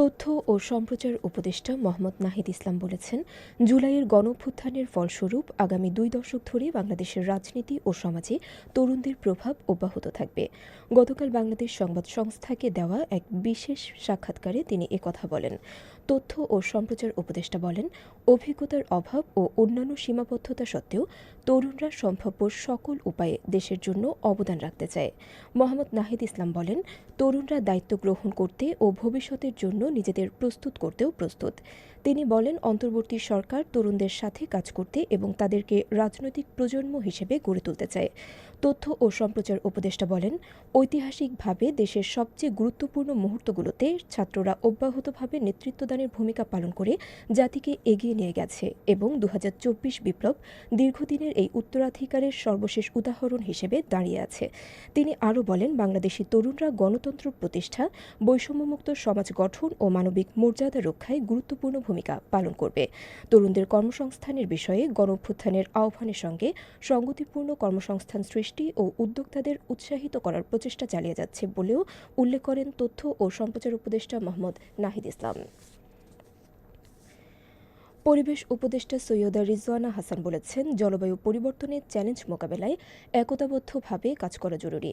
তথ্য ও সম্প্রচার উপদেষ্টা মোহাম্মদ নাহিদ ইসলাম বলেছেন, জুলাইয়ের গণঅভ্যুত্থানের ফলস্বরূপ আগামী দুই দশক ধরে বাংলাদেশের রাজনীতি ও সমাজে তরুণদের প্রভাব অব্যাহত থাকবে। গতকাল বাংলাদেশ সংবাদ সংস্থাকে দেওয়া এক বিশেষ সাক্ষাৎকারে তিনি একথা বলেন। তথ্য ও সম্প্রচার উপদেষ্টা বলেন, অভিজ্ঞতার অভাব ও অন্যান্য সীমাবদ্ধতা সত্ত্বেও তরুণরা সম্ভাব্য সকল উপায়ে দেশের জন্য অবদান রাখতে চায়। মোহাম্মদ নাহিদ ইসলাম বলেন, তরুণরা দায়িত্ব গ্রহণ করতে ও ভবিষ্যতের জন্য নিজেদের প্রস্তুত করতেও প্রস্তুত। তিনি বলেন, অন্তর্বর্তী সরকার তরুণদের সাথে কাজ করতে এবং তাদেরকে রাজনৈতিক প্রজন্ম হিসেবে গড়ে তুলতে চায়। তথ্য ও সম্প্রচার উপদেষ্টা বলেন, ঐতিহাসিকভাবে দেশের সবচেয়ে গুরুত্বপূর্ণ মুহূর্তগুলোতে ছাত্ররা অব্যাহতভাবে নেতৃত্বদানের ভূমিকা পালন করে জাতিকে এগিয়ে নিয়ে গেছে এবং দু হাজার চব্বিশ বিপ্লব দীর্ঘদিনের এই উত্তরাধিকারের সর্বশেষ উদাহরণ হিসেবে দাঁড়িয়ে আছে। তিনি আরও বলেন, বাংলাদেশি তরুণরা গণতন্ত্র প্রতিষ্ঠা, বৈষম্যমুক্ত সমাজ গঠন ও মানবিক মর্যাদা রক্ষায় গুরুত্বপূর্ণ ভূমিকা পালন করবে। তরুণদের কর্মসংস্থানের বিষয়ে গণঅভ্যুত্থানের আহ্বানের সঙ্গে সংগতিপূর্ণ কর্মসংস্থান সৃষ্টি ও উদ্যোক্তাদের উৎসাহিত করার প্রচেষ্টা চালিয়ে যাচ্ছে বলেও উল্লেখ করেন তথ্য ও সম্প্রচার উপদেষ্টা মোহাম্মদ নাহিদ ইসলাম। পরিবেশ উপদেষ্টা সৈয়দা রিজওয়ানা হাসান বলেছেন, জলবায়ু পরিবর্তনের চ্যালেঞ্জ মোকাবেলায় একতাবদ্ধভাবে কাজ করা জরুরি।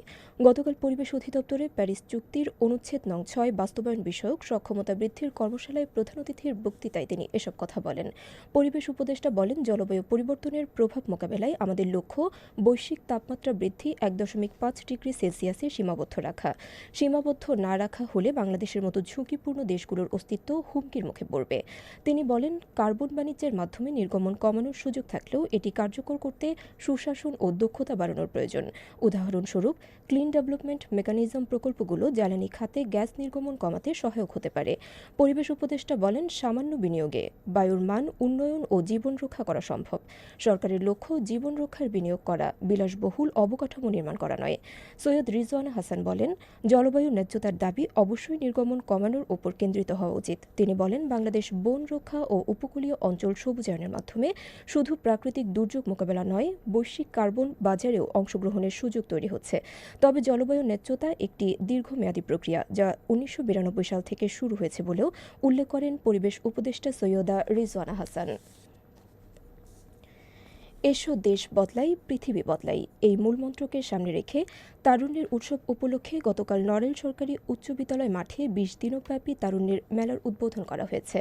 গতকাল পরিবেশ অধিদপ্তরে প্যারিস চুক্তির অনুচ্ছেদ নং ছয় বাস্তবায়ন বিষয়ক সক্ষমতা বৃদ্ধির কর্মশালায় প্রধান অতিথির বক্তৃতায় তিনি এসব কথা বলেন। পরিবেশ উপদেষ্টা বলেন, জলবায়ু পরিবর্তনের প্রভাব মোকাবেলায় আমাদের লক্ষ্য বৈশ্বিক তাপমাত্রা বৃদ্ধি এক দশমিক পাঁচ ডিগ্রি সেলসিয়াসে সীমাবদ্ধ রাখা। সীমাবদ্ধ না রাখা হলে বাংলাদেশের মতো ঝুঁকিপূর্ণ দেশগুলোর অস্তিত্ব হুমকির মুখে পড়বে। তিনি বলেন, কার্বন বাণিজ্যের মাধ্যমে নির্গমন কমানোর সুযোগ থাকলেও এটি কার্যকর করতে সুশাসন ও দক্ষতা বাড়ানোর প্রয়োজন। উদাহরণস্বরূপ ক্লিন ডেভেলপমেন্ট মেকানিজম প্রকল্পগুলো জ্বালানি খাতে গ্যাস নির্গমন কমাতে সহায়ক হতে পারে। পরিবেশ উপদেষ্টা বলেন, সামান্য বিনিয়োগে বায়ুর মান, উন্নয়ন ও জীবন রক্ষা করা সম্ভব। সরকারের লক্ষ্য জীবন রক্ষার বিনিয়োগ করা, বিলাসবহুল অবকাঠামো নির্মাণ করা নয়। সৈয়দ রিজওয়ানা হাসান বলেন, জলবায়ু ন্যায্যতার দাবি অবশ্যই নির্গমন কমানোর উপর কেন্দ্রিত হওয়া উচিত। তিনি বলেন, বাংলাদেশ বন রক্ষা ও উপকূলীয় অঞ্চল সবুজায়নের মাধ্যমে শুধু প্রাকৃতিক দুর্যোগ মোকাবেলা নয়, বৈশ্বিক কার্বন বাজারেও অংশগ্রহণের সুযোগ তৈরি হচ্ছে। তবে জলবায়ু ন্যায্যতা একটি দীর্ঘমেয়াদী প্রক্রিয়া, যা উনিশশো বিরানব্বই সাল থেকে শুরু হয়েছে বলেও উল্লেখ করেন পরিবেশ উপদেষ্টা সৈয়দা রিজওয়ানা হাসান। এসো দেশ বদলাই, পৃথিবী বদলাই, এই মূলমন্ত্রকে সামনে রেখে তারুণ্যের উৎসব উপলক্ষে গতকাল নরেল সরকারি উচ্চ বিদ্যালয় মাঠে বিশ দিনব্যাপী তারুণ্যের মেলার উদ্বোধন করা হয়েছে।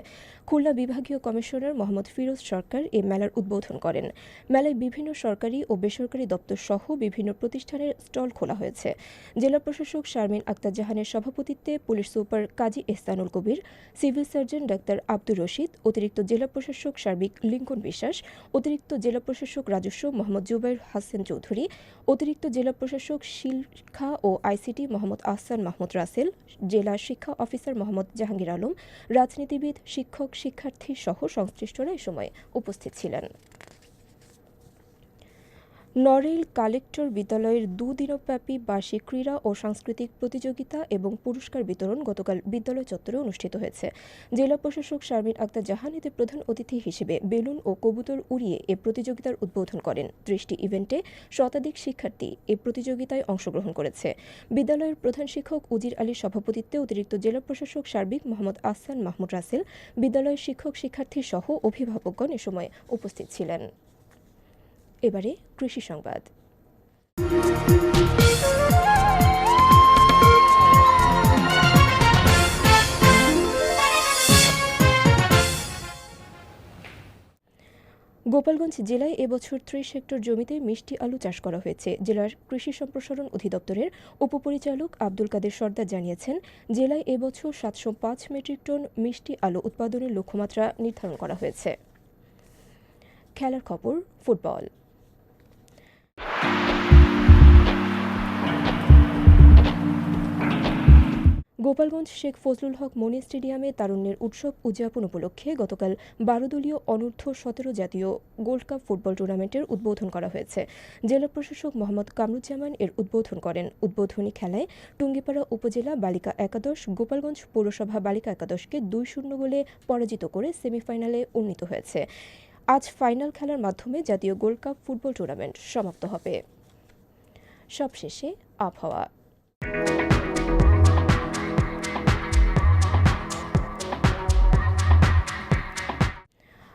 খুলনা বিভাগীয় কমিশনার মোহাম্মদ ফিরোজ সরকার এই মেলার উদ্বোধন করেন। মেলায় বিভিন্ন সরকারি ও বেসরকারি দপ্তর সহ বিভিন্ন প্রতিষ্ঠানের স্টল খোলা হয়েছে। জেলা প্রশাসক শারমিন আক্তার জাহানের সভাপতিত্বে police super Kazi Ehsanul Kabir, civil surgeon doctor Abdur Rashid, অতিরিক্ত জেলা প্রশাসক সার্বিক লিঙ্কন বিশ্বাস, অতিরিক্ত জেলা প্রশাসক রাজস্ব মোহাম্মদ জুবাইর হাসান চৌধুরী, অতিরিক্ত জেলা প্রশাসক শিক্ষা ও আইসিটি মোহাম্মদ আহসান মাহমুদ রাসেল, জেলা শিক্ষা অফিসার মোহাম্মদ জাহাঙ্গীর আলম, রাজনীতিবিদ, শিক্ষক শিক্ষার্থী সহ সংশ্লিষ্টরা এ সময় উপস্থিত ছিলেন। নরেল কালেক্টর বিদ্যালয়ের দুদিনব্যাপী বার্ষিক ক্রীড়া ও সাংস্কৃতিক প্রতিযোগিতা এবং পুরস্কার বিতরণ গতকাল বিদ্যালয় চত্বরে অনুষ্ঠিত হয়েছে। জেলা প্রশাসক শারমিন আক্তার জাহান এতে প্রধান অতিথি হিসেবে বেলুন ও কবুতর উড়িয়ে এ প্রতিযোগিতার উদ্বোধন করেন। ত্রিশটি ইভেন্টে শতাধিক শিক্ষার্থী এ প্রতিযোগিতায় অংশগ্রহণ করেছে। বিদ্যালয়ের প্রধান শিক্ষক উজির আলীর সভাপতিত্বে অতিরিক্ত জেলা প্রশাসক সার্বিক মোহাম্মদ আহসান মাহমুদ রাসেল, বিদ্যালয়ের শিক্ষক শিক্ষার্থী সহ অভিভাবকগণ এ সময় উপস্থিত ছিলেন। এবারে কৃষি সংবাদ। গোপালগঞ্জ জেলায় এবছর ত্রিশ হেক্টর জমিতে মিষ্টি আলু চাষ করা হয়েছে। জেলার কৃষি সম্প্রসারণ অধিদপ্তরের উপপরিচালক আব্দুল কাদের সর্দার জানিয়েছেন, জেলায় এবছর সাতশো পাঁচ মেট্রিক টন মিষ্টি আলু উৎপাদনের লক্ষ্যমাত্রা নির্ধারণ করা হয়েছে। খেলার খবর, ফুটবল। গোপালগঞ্জ শেখ ফজলুল হক মনি স্টেডিয়ামে তারুণ্যের উৎসব উদযাপন উপলক্ষে গতকাল বারো দলীয় অনূর্ধ্ব সতেরো জাতীয় গোল্ড কাপ ফুটবল টুর্নামেন্টের উদ্বোধন করা হয়েছে। জেলা প্রশাসক মোহাম্মদ কামরুজ্জামান এর উদ্বোধন করেন। উদ্বোধনী খেলায় টুঙ্গিপাড়া উপজেলা বালিকা একাদশ, গোপালগঞ্জ পৌরসভা বালিকা একাদশকে দুই শূন্য গোলে পরাজিত করে সেমিফাইনালে উন্নীত হয়েছে। আজ ফাইনাল খেলার মাধ্যমে জাতীয় গোল্ড কাপ ফুটবল টুর্নামেন্ট সমাপ্ত হবে। সবশেষে আবহাওয়া।